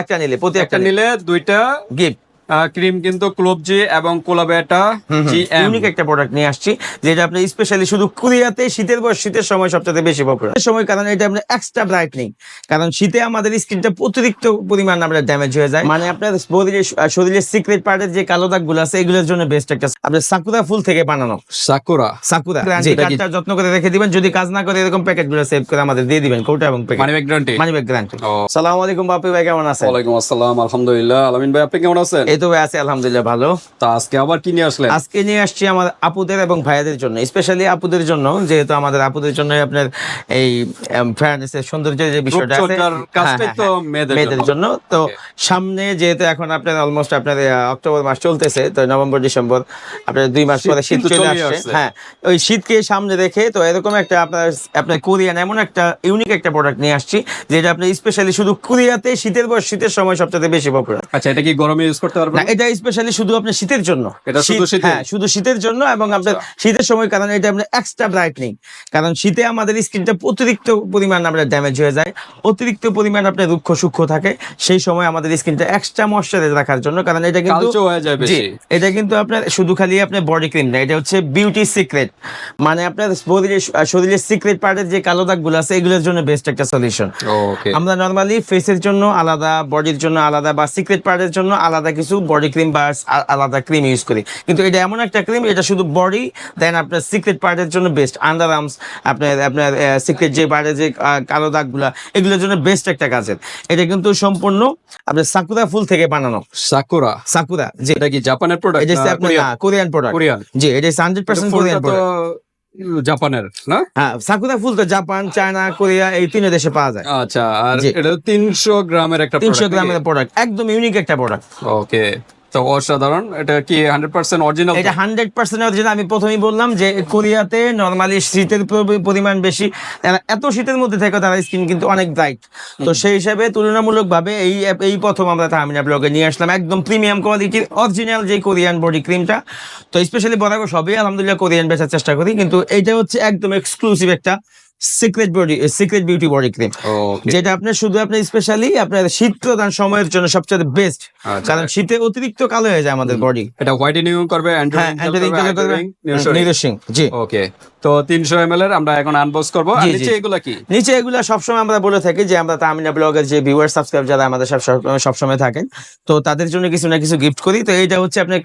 একটা নিলে প্রতি একটা নিলে। দুইটা গিফট ক্রিম কিন্তু ক্লোবজি এবং কোলাবেটা ইউনিক একটা প্রোডাক্ট নিয়ে আসছি যেটা আপনি স্পেশালি শুধু কোরিয়াতে শীতের বয়স শীতের সময় সবচেয়ে বেশি পপুলার সময় কারণ এটা আপনার এক্সট্রা ব্রাইটনিং কারণ শীতে আমাদের স্কিনটা অতিরিক্ত পরিমাণ আমরা ড্যামেজ হয়ে যায়। মানে আপনার শরীরের শরীরের সিক্রেট পার্টের যে কালো দাগগুলো আছে এগুলোর জন্য বেস্ট একটা আপনার সাকুরা ফুল থেকে বানানো। সাকুরা। সাকুরা যত্ন করে রেখে দিবেন যদি কাজ না করে এরকম প্যাকেটগুলো সেভ করে আমাদের দিয়ে দিবেন কোটা এবং packet money back guarantee money back guarantee ও। সালাম আলাইকুম বাপি ভাই কেমন আছেন? ওয়ালাইকুম আসসালাম আলহামদুলিল্লাহ। আলামিন ভাই আপনি কেমন আছেন? এই তো ভাই আছে আলহামদুলিল্লাহ ভালো। তা আজকে আবার কি নিয়ে আসলেন? আজকে নিয়ে আসছি আমার আপুদের এবং ভাইয়াদের জন্য স্পেশালি আপুদের জন্য যেহেতু আমাদের আপুদের জন্য আপনার এই ফ্যানেসের সৌন্দর্যের যে বিষয়টা আছে হ্যাঁ, তো হ্যাঁ, মেয়েদের জন্য। তো সামনে যেহেতু এখন আপনার অলমোস্ট আপনার অক্টোবর মাস চলতেছে তো নভেম্বর ডিসেম্বর আপনার দুই মাস পরে শীত চলে আসছে। হ্যাঁ ওই শীতকে সামনে রেখে তো এরকম একটা আপনার আপনার কোরিয়ান এমন একটা ইউনিক একটা প্রোডাক্ট নিয়ে আসছি যেটা আপনি স্পেশালি শুধু কোরিয়াতে শীতের বয়স শীতের সময় সবচেয়ে বেশি পপুলার আচ্ছা এটা কি গরমে ইউজ করতে পারবেন? এটা স্পেশালি শুধু আপনার শীতের জন্য। এটা শুধু শীত- হ্যাঁ শুধু শীতের জন্য এবং আপনার শীতের সময় কারণ এটা আপনার এক্সট্রা ব্রাইটনিং কারণ শীতে আমাদের স্কিনটা অতিরিক্ত পরিমাণ আমরা ড্যামেজ হয়ে যায়। অতিরিক্ত পরিমাণ আপনার রুক্ষ সূক্ষ্ম থাকে। সেই সময় আমাদের স্কিনটা এক্সট্রা ময়শ্চারাইজ রাখার জন্য। কারণ এটা কিন্তু এটা কিন্তু আপনার শুধু খালি আপনার বডি ক্রিম না এটা হচ্ছে বিউটি সিক্রেট মানে আপনার শরীরের শরীরের সিক্রেট পার্টের যে কালো দাগগুলো আছে এগুলোর জন্য বেস্ট একটা সলিউশন আমরা নর্মালি ফেসের জন্য আলাদা বডির জন্য আলাদা বা সিক্রেট পার্টের জন্য আলাদা কিছু বডি ক্রিম বা আলাদা ক্রিম ইউজ করি। কিন্তু এটা এমন একটা ক্রিম এটা শুধু বডি দেন আপনার সিক্রেট পার্টের জন্য বেস্ট আন্ডার আর্মস আপনার আপনার সিক্রেট যে পার্টের যে কালো দাগগুলা এগুলোর জন্য বেস্ট একটা কাজের এটা কিন্তু সম্পূর্ণ আপনার সাকুরা ফুল থেকে বানানো। সাকুরা সাকুরা জি। এটা কি জাপানের প্রোডাক্ট এটা কোরিয়ান প্রোডাক্ট কোরিয়ান জি এটা হান্ড্রেড পার্সেন্ট কোরিয়ান প্রোডাক্ট জাপানের না? হ্যাঁ সাকুরা ফুল তো জাপান চায়না কোরিয়া এই তিন দেশে পাওয়া যায়। আচ্ছা আর এটা তিনশো গ্রামের একটা তিনশো গ্রামের প্রোডাক্ট একদম ইউনিক একটা প্রোডাক্ট ওকে তো অসাধারণ। এটা কি হান্ড্রেড পার্সেন্ট অরিজিনাল এটা হান্ড্রেড পার্সেন্ট যেটা আমি প্রথমেই বললাম যে কোরিয়াতে নর্মালি শীতের পরিমাণ বেশি। এত শীতের মধ্যে থেকে তারা স্কিন কিন্তু অনেক ব্রাইট তো সেই হিসাবে তুলনামূলকভাবে এই এই প্রথম আমরা তামিনা ব্লগে নিয়ে আসলাম। একদম প্রিমিয়াম কোয়ালিটির অরিজিনাল যে কোরিয়ান বডি ক্রিমটা তো স্পেশালি বরাবর সবই আলহামদুলিল্লাহ কোরিয়ান বেচার চেষ্টা করি। কিন্তু এইটা হচ্ছে একদম এক্সক্লুসিভ একটা secret body secret beauty body cream যেটা আপনার শুধু আপনার স্পেশালি আপনার শীত প্রদান সময়ের জন্য সবচেয়ে বেস্ট আচ্ছা। কারণ শীতে অতিরিক্ত কালো হয়ে যায় আমাদের বডি এটা হোয়াইটেনিং করবে হ্যাঁ অ্যান্টি নিরসিং জি। ওকে তো তিনশো এম এর আমরা এখন আনবক্স করব। নিচে এগুলা কি? নিচে এগুলা সবসময় আমরা বলে থাকি যে আমরা তামিনা ব্লগের যে ভিউয়ার সাবস্ক্রাইব যারা আমাদের সব সব- সবসময় থাকেন তো তাদের জন্য কিছু না কিছু গিফট করি। তো এইটা হচ্ছে আপনার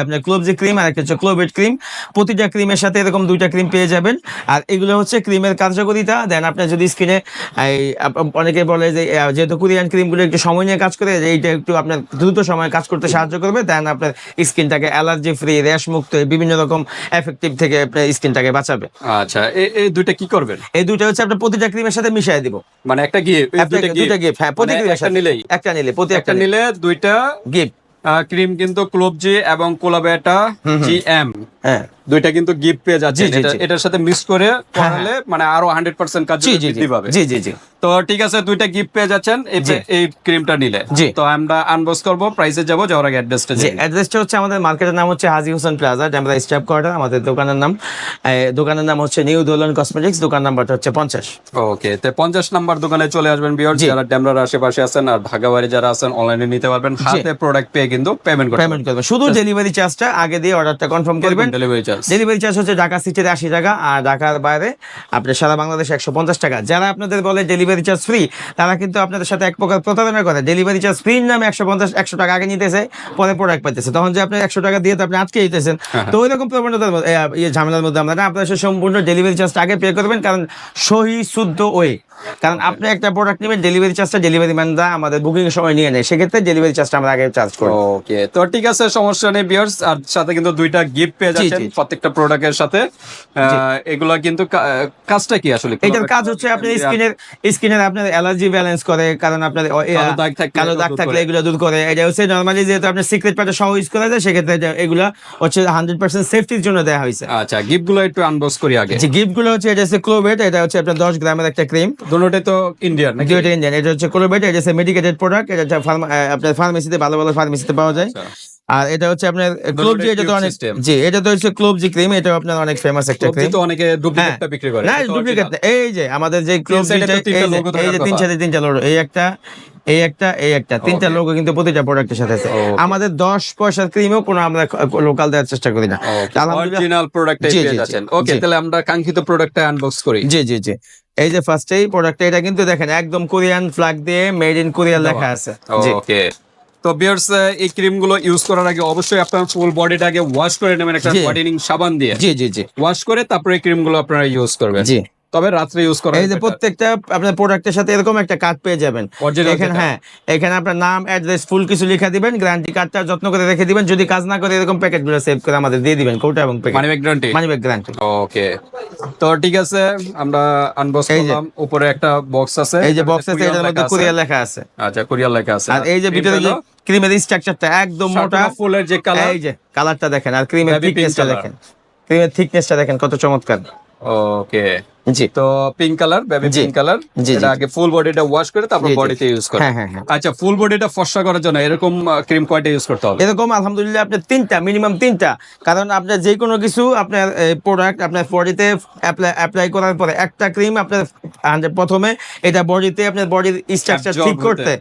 আপনার যে ক্রিম আর একটা হচ্ছে ক্লোভেট ক্রিম প্রতিটা ক্রিমের সাথে এরকম দুইটা ক্রিম পেয়ে যাবেন। আর এগুলো হচ্ছে ক্রিমের কার্যকারিতা দেন আপনার যদি স্কিনে অনেকে বলে যে যেহেতু কোরিয়ান ক্রিমগুলো একটু সময় নিয়ে কাজ করে এইটা একটু আপনার দ্রুত সময় কাজ করতে সাহায্য করবে দেন আপনার স্কিনটাকে অ্যালার্জি ফ্রি র্যাশ মুক্ত বিভিন্ন রকম এফেক্টিভ থেকে আপনার স্কিনটাকে বাঁচাবে। আচ্ছা এই দুইটা কি করবেন? এই দুইটা হচ্ছে আপনার প্রতিটা ক্রিমের সাথে মিশিয়ে দিব। মানে একটা গিফট দুইটা গিফট হ্যাঁ প্রতি মানে ক্রিমের সাথে। নিলেই? একটা নিলে প্রতি একটা একটা নিলে। দুইটা গিফট। ক্রিম কিন্তু ক্লোবজি এবং কোলাবেটা জি এম হ্যাঁ দুইটা কিন্তু গিফট পেয়ে যাচ্ছে জি, জি, জি। এটার সাথে মিক্স করে করালে মানে আরও হান্ড্রেড পার্সেন্ট কাজ জি জি জি। বৃদ্ধি পাবে। জি জি জি। তো ঠিক আছে দুইটা গিফট পেয়ে যাচ্ছেন এই ক্রিমটা নিলে। জি। তো আমরা আনবক্স করব প্রাইসে যাব যাওয়ার আগে অ্যাড্রেসটা যে অ্যাড্রেসটা হচ্ছে আমাদের মার্কেটের নাম হচ্ছে Haji Hossain plaza Demra staff quarter আমাদের দোকানের নাম। দোকানের নাম হচ্ছে নিউ দোলন কসমেটিক্স দোকান নাম্বারটা হচ্ছে পঞ্চাশ। ওকে তো পঞ্চাশ নাম্বার দোকানে চলে আসবেন বিয়ার জি। যারা ড্যামরার আশেপাশে আছেন আর ঢাকা যারা আছেন অনলাইনে নিতে পারবেন। হাতে প্রোডাক্ট পেয়ে কিন্তু পেমেন্ট পেমেন্ট করবেন শুধু ডেলিভারি চার্জটা আগে দিয়ে অর্ডারটা কনফার্ম করবেন। ডেলিভারি চার্জ ডেলিভারি চার্জ হচ্ছে ঢাকা সিটিতে আশি টাকা আর ঢাকার বাইরে আপনি সারা বাংলাদেশে একশো পঞ্চাশ টাকা। যারা আপনাদের বলে ডেলিভারি চার্জ ফ্রি তারা কিন্তু আপনাদের সাথে এক প্রকার প্রতারণা করে। ডেলিভারি চার্জ ফ্রির নামে একশো পঞ্চাশ একশো টাকা আগে নিতেছে পরে প্রোডাক্ট পাইতেছে। তখন যে আপনি একশো টাকা দিয়ে তো আপনি আটকে দিতেছেন। তো ওই রকম প্রবণতার ইয়ে ঝামেলার মধ্যে আমরা না আপনার সম্পূর্ণ ডেলিভারি চার্জটা আগে পে করবেন কারণ সহি শুদ্ধ ওয়ে। কারণ আপনি একটা প্রোডাক্ট নেবেন ডেলিভারি চার্জটা ডেলিভারি ম্যানরা আমাদের বুকিং এর সময় নিয়ে নেয়। সেক্ষেত্রে ডেলিভারি চার্জটা আমরা আগে চার্জ করি। ওকে তো ঠিক আছে সমস্যা নেই বিয়ার্স আর সাথে কিন্তু দুইটা গিফট পেয়ে জি। প্রত্যেকটা প্রোডাক্টের সাথে? এগুলা কিন্তু কাজটা কি আসলে? এটার কাজ হচ্ছে আপনার স্কিনের স্কিনের আপনার অ্যালার্জি ব্যালেন্স করে কারণ আপনার কালো দাগ থাকলে এগুলো দূর করে। এটা হচ্ছে নর্মালি যেহেতু আপনার সিক্রেট পার্টে সহ ইউজ করা যায় সেক্ষেত্রে এগুলো হচ্ছে হান্ড্রেড পার্সেন্ট সেফটির জন্য দেওয়া হয়েছে। আচ্ছা গিফটগুলো একটু আনবক্স করি আগে। যে গিফটগুলো হচ্ছে এটা হচ্ছে ক্লোবেট এটা হচ্ছে আপনার দশ গ্রামের একটা ক্রিম দুটোটাই তো ইন্ডিয়ান নাকি? দুইটা ইঞ্জিন এটা হচ্ছে ক্লোবেট এটা হচ্ছে মেডিকেটেড প্রোডাক্ট এটা আপনার ফার্মেসিতে ভালো ভালো ফার্মেসিতে পাওয়া যায়। আচ্ছা। আর এটা হচ্ছে আপনার ক্লোব জি এটা তো অনেক জি এটা তো হচ্ছে ক্লোব জি ক্রিম এটা আপনার অনেক ফেমাস একটা ক্রিম তো অনেকে ডুপ্লিকেটটা বিক্রি করে না ডুপ্লিকেট এই যে আমাদের যে ক্লোব side এ তো তিনটা এই যে তিন। সাথে তিনটা লোড এই একটা এই একটা এই একটা তিনটা. লোগো কিন্তু প্রতিটা প্রোডাক্টের সাথে আছে। আমাদের দশ পয়সার ক্রিমও কোনো আমরা লোকাল দেওয়ার চেষ্টা করি না। অরিজিনাল প্রোডাক্ট পেয়ে যাচ্ছেন। ওকে তাহলে আমরা কাঙ্ক্ষিত প্রোডাক্টটা আনবক্স করি। জি জি জি। এই যে ফার্স্টেই প্রোডাক্টটা এটা কিন্তু দেখেন একদম কোরিয়ান ফ্ল্যাগ দিয়ে মেড ইন কোরিয়া লেখা আছে। ওকে তো বিয়ার্স এই ক্রিমগুলো ইউজ করার আগে অবশ্যই আপনার ফুল বডিটাকে ওয়াশ করে নেবেন একটা হোয়াইটেনিং সাবান দিয়ে। জি জি জি। ওয়াশ করে তারপরে ক্রিমগুলো আপনারা ইউজ করবেন। জি। তবে রাত্রে ইউজ করা এই যে প্রত্যেকটা আপনার প্রোডাক্টের সাথে এরকম একটা কার্ড পেয়ে যাবেন। এখানে হ্যাঁ এখানে আপনার নাম অ্যাড্রেস ফুল কিছু লিখে দিবেন গ্যারান্টি কার্ডটা যত্ন করে রেখে দিবেন। যদি কাজ না করে এরকম প্যাকেটগুলো সেভ করে আমাদের দিয়ে দিবেন কোটা এবং packet money back guarantee money back guarantee okay তো ঠিক আছে আমরা আনবক্স। করলাম। উপরে একটা বক্স আছে। এই যে বক্স আছে এটার মধ্যে লেখা আছে। লেখা আছে। আচ্ছা কোরিয়ান লেখা আছে। আর এই যে ভিতরে যে ক্রিমের স্ট্রাকচারটা একদম মোটা। ফুলের যে কালার এই যে কালারটা দেখেন আর ক্রিমের থিকনেসটা দেখেন। ক্রিমের থিকনেসটা দেখেন কত চমৎকার। ওকে জি। তো pink colour baby pink colour এটা। আগে ফুল বডিটা ওয়াশ করে তারপর। বডিতে ইউজ করে। আচ্ছা ফুল বডিটা ফর্সা করার জন্য এরকম ক্রিম কয়টা ইউজ করতে হবে? এরকম আলহামদুলিল্লাহ আপনার তিনটা মিনিমাম তিনটা। কারণ আপনার যে কোনো কিছু আপনার প্রোডাক্ট আপনার বডিতে অ্যাপ্লাই করার পরে একটা ক্রিম আপনার প্রথমে এটা বডিতে আপনার বডির স্ট্রাকচার ঠিক করতে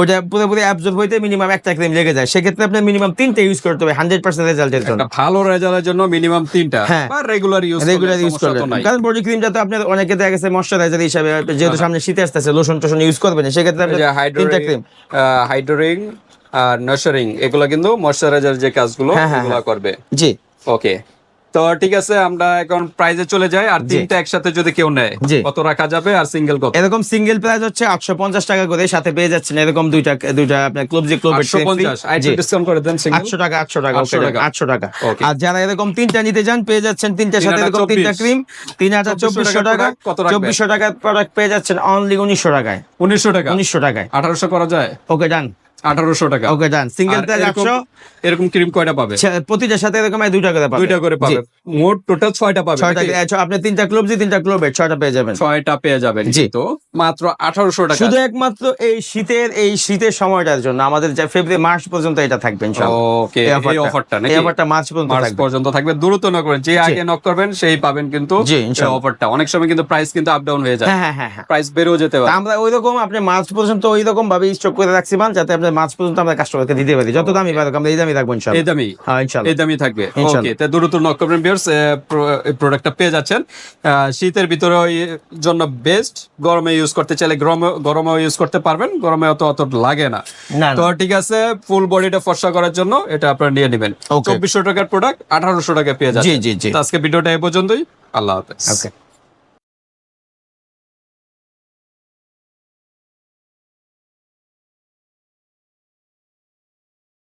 ওটা পুরোপুরি অ্যাবজর্ব হইতে মিনিমাম একটা ক্রিম লেগে যায়। সেক্ষেত্রে আপনার মিনিমাম তিনটা ইউজ করতে হবে হান্ড্রেড পার্সেন্ট রেজাল্টের জন্য। ভালো রেজাল্টের জন্য মিনিমাম তিনটা হ্যাঁ। রেগুলার ইউজ রেগুলার ইউজ করবেন কারণ বডি ক্রিমটা তো আপনার অনেকে দেখা গেছে ময়শ্চারাইজার হিসাবে যেহেতু সামনে শীতে আসতেছে লোশন টোশন ইউজ করবেন সেক্ষেত্রে আপনার তিনটা ক্রিম হাইড্রোরিং আর নার্সারিং এগুলো কিন্তু ময়শ্চারাইজার যে কাজগুলো হ্যাঁ, হ্যাঁ, এগুলো করবে। জি। ওকে তো ঠিক আছে আমরা এখন প্রাইজে চলে যাই আর তিনটা একসাথে যদি কেউ নেয়। কত রাখা যাবে আর সিঙ্গেল কত? এরকম সিঙ্গেল প্রাইস হচ্ছে আটশো পঞ্চাশ টাকা করে সাথে পেয়ে যাচ্ছেন এরকম দুইটা দুইটা আপনার ক্লোব যে ক্লোব আটশো পঞ্চাশ ডিসকাউন্ট করে দেন সিঙ্গেল আটশো টাকা আটশো টাকা 800 টাকা। আটশো টাকা। আর যারা এরকম তিনটা নিতে যান পেয়ে যাচ্ছেন তিনটার তিন সাথে এরকম তিনটা ক্রিম তিন হাজার 2400 চব্বিশশো টাকা product কত রাখবেন? চব্বিশশো টাকার প্রোডাক্ট পেয়ে যাচ্ছেন অনলি উনিশশো টাকায়। উনিশশো টাকা। উনিশশো টাকায়। আঠারোশো করা যায়? ওকে ডান আঠারোশো টাকা। ওকে ডান সিঙ্গেল আর প্রাইস এরকম- ক্রিম কয়টা পাবে? প্রতিটার সাথে এরকম দুইটা করে পাবেন দুইটা করে পাবে। মোট টোটাল ছয়টা পাবে ছয়টা নাকি? এ, ছ- আপনি তিনটা ক্লোব দিয়ে তিনটা ক্লোবের ছয়টা পেয়ে যাবেন। ছয়টা পেয়ে যাবেন জি। তো মাত্র আঠারোশো টাকা। শুধু একমাত্র এই শীতের এই শীতের সময়টার জন্য আমাদের যে ফেব্রুয়ারি মার্চ পর্যন্ত এটা থাকবে ওকে এই এই অফারটা অফারটা এই অফারটা মার্চ পর্যন্ত মার্চ পর্যন্ত থাকবে। দ্রুত নক করবেন। যে আগে নক করবেন সেই পাবেন কিন্তু এই অফারটা অনেক সময় কিন্তু প্রাইস কিন্তু আপ ডাউন হয়ে যায়। হ্যাঁ হ্যাঁ হ্যাঁ হ্যাঁ। প্রাইস বেড়েও যেতে পারে। আমরা ওই রকম আপনি মার্চ পর্যন্ত ওই রকম ভাবে স্টক করে রাখছি যাতে আপনার মার্চ পর্যন্ত আমরা কাস্টমারকে দিতে পারি। যত দামি পারুক আমরা এই দামি রাখব এই দামি হ্যাঁ ইনশাআল্লাহ এই দামি থাকবে। ওকে তা দ্রুত নক করবেন ভিউয়ার্স প্রোডাক্টটা পেয়ে যাচ্ছেন। শীতের ভিতরে জন্য বেস্ট গরমে ইউজ করতে চাইলে গরমে গরমে ইউজ করতে পারবেন গরমে অত অত লাগে না। তো ঠিক আছে ফুল বডিটা ফর্সা করার জন্য এটা আপনারা নিয়ে নেবেন. চব্বিশশো টাকার প্রোডাক্ট আঠারোশো টাকা পেয়ে যাচ্ছেন। জি, জি, জি। আজকে ভিডিওটা এ পর্যন্তই। আল্লাহ হাফেজ। ওকে